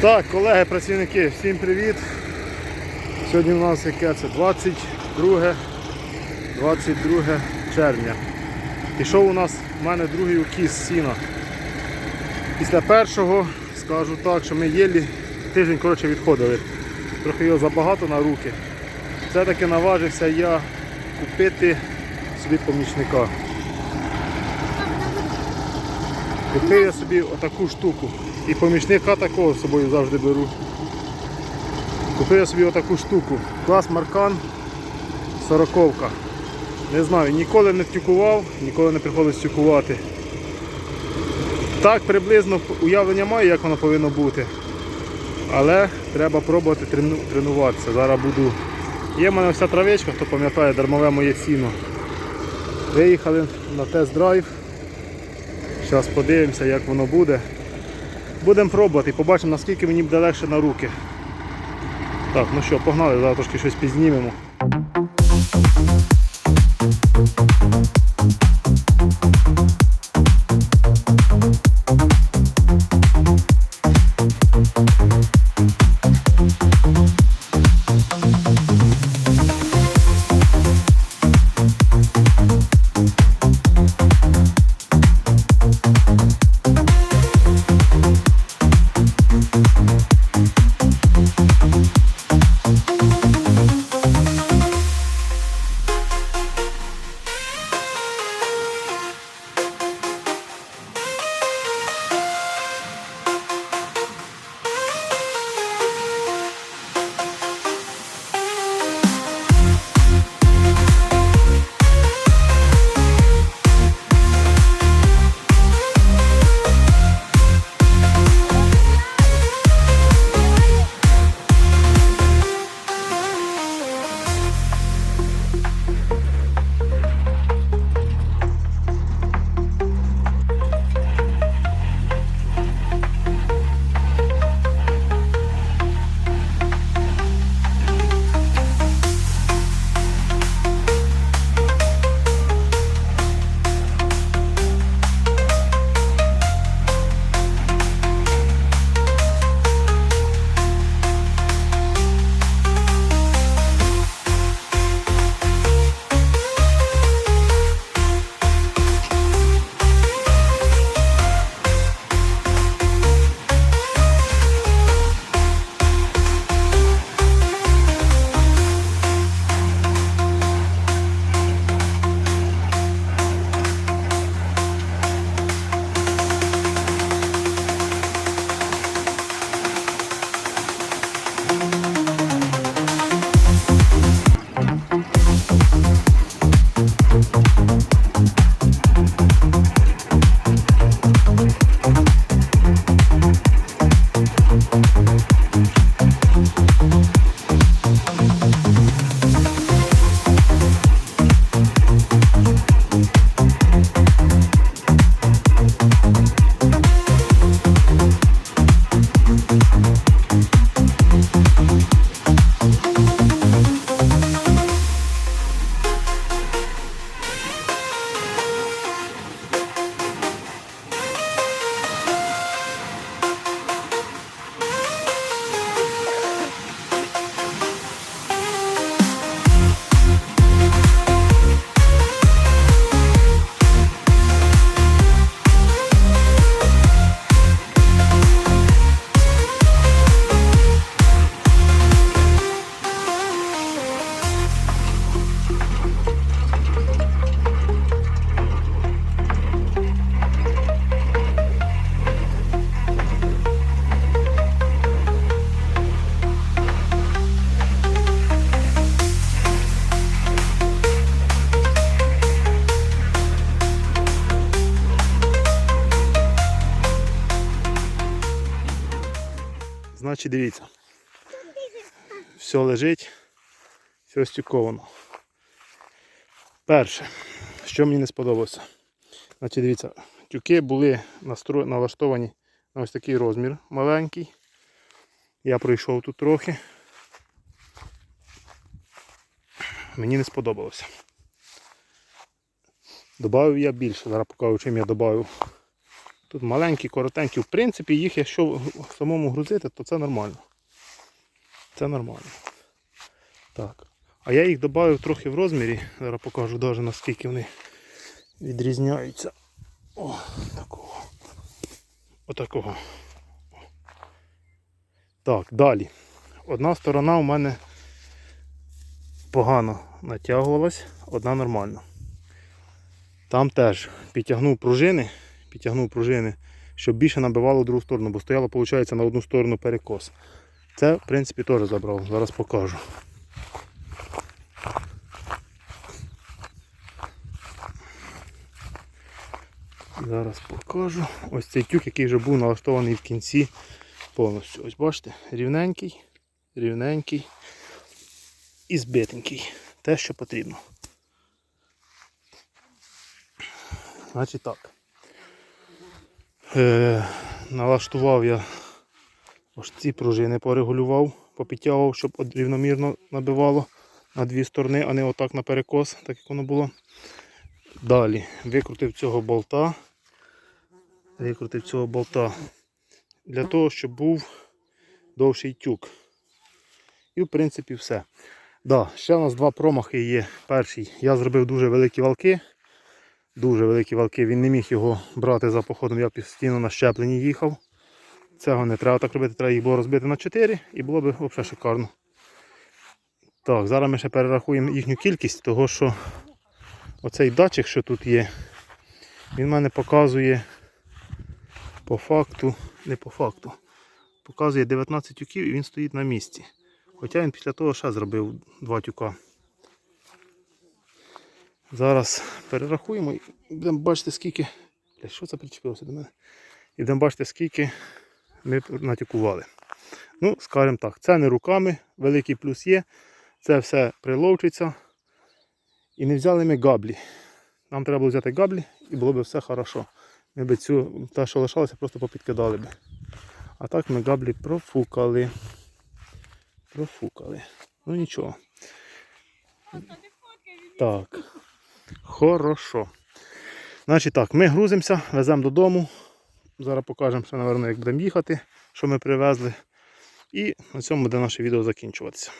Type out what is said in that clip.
Так, колеги, працівники, всім привіт. Сьогодні у нас яке це 22, 22 червня. Пішов у нас в мене другий укіс сіна. Після першого скажу так, що ми єлі тиждень коротше, відходили. Трохи його забагато на руки. Все-таки наважився я купити собі помічника. Купив я собі отаку штуку. І помічника такого з собою завжди беру. Купив я собі отаку штуку. Клас Маркан 40 Не знаю, ніколи не тюкував, ніколи не приходилось тюкувати. Так приблизно уявлення маю, як воно повинно бути. Але треба пробувати трену- тренуватися. Зараз буду. Є в мене вся травичка, хто пам'ятає, дармове моє сіно. Виїхали на тест-драйв. Зараз подивимося, як воно буде. Будемо пробувати побачимо, наскільки мені буде легше на руки. Так, ну що, погнали, зараз трошки щось підзнімемо. Значить, дивіться. Все лежить, все стюковано. Перше, що мені не сподобалося. Значить, дивіться, тюки були настро... налаштовані на ось такий розмір маленький. Я пройшов тут трохи. Мені не сподобалося. Добавив я більше, зараз покажу, чим я додав. Тут маленькі, коротенькі. В принципі, їх, якщо самому грузити, то це нормально. Це нормально. Так. А я їх додав трохи в розмірі. Зараз покажу навіть наскільки вони відрізняються. О, такого. Отакого. Так, далі. Одна сторона у мене погано натягувалась, одна нормально. Там теж підтягнув пружини, підтягнув пружини, щоб більше набивало в другу сторону, бо стояло, виходить, на одну сторону перекос. Це, в принципі, теж забрав. Зараз покажу. Зараз покажу. Ось цей тюк, який вже був налаштований в кінці повністю. Ось бачите, рівненький, рівненький і збитенький. Те, що потрібно. Значить так. Е, налаштував я ось ці пружини порегулював, попідтягував, щоб рівномірно набивало на дві сторони, а не отак на перекос, так як воно було. Далі викрутив цього болта. Викрутив цього болта для того, щоб був довший тюк. І в принципі все. Да, ще у нас два промахи є. Перший. Я зробив дуже великі валки. Дуже великі валки. Він не міг його брати за походом. Я постійно на щепленні їхав. Цього не треба так робити, треба їх було розбити на 4 і було б взагалі шикарно. Так, зараз ми ще перерахуємо їхню кількість, того що оцей датчик, що тут є, він мене показує по факту, не по факту, показує 19 тюків і він стоїть на місці. Хоча він після того ще зробив два тюка. Зараз перерахуємо і будемо бачити, скільки. Бля, що це причепилося до мене? І будемо бачити, скільки ми натюкували. Ну, скажімо так, це не руками, великий плюс є. Це все приловчиться. І не взяли ми габлі. Нам треба було взяти габлі і було б все хорошо. Ми б цю, те, що лишалося, просто попідкидали б. А так ми габлі профукали. Профукали. Ну нічого. Так. Хорошо. Значить так, ми грузимося, веземо додому. Зараз покажемо, ще, напевно, як будемо їхати, що ми привезли. І на цьому буде наше відео закінчуватися.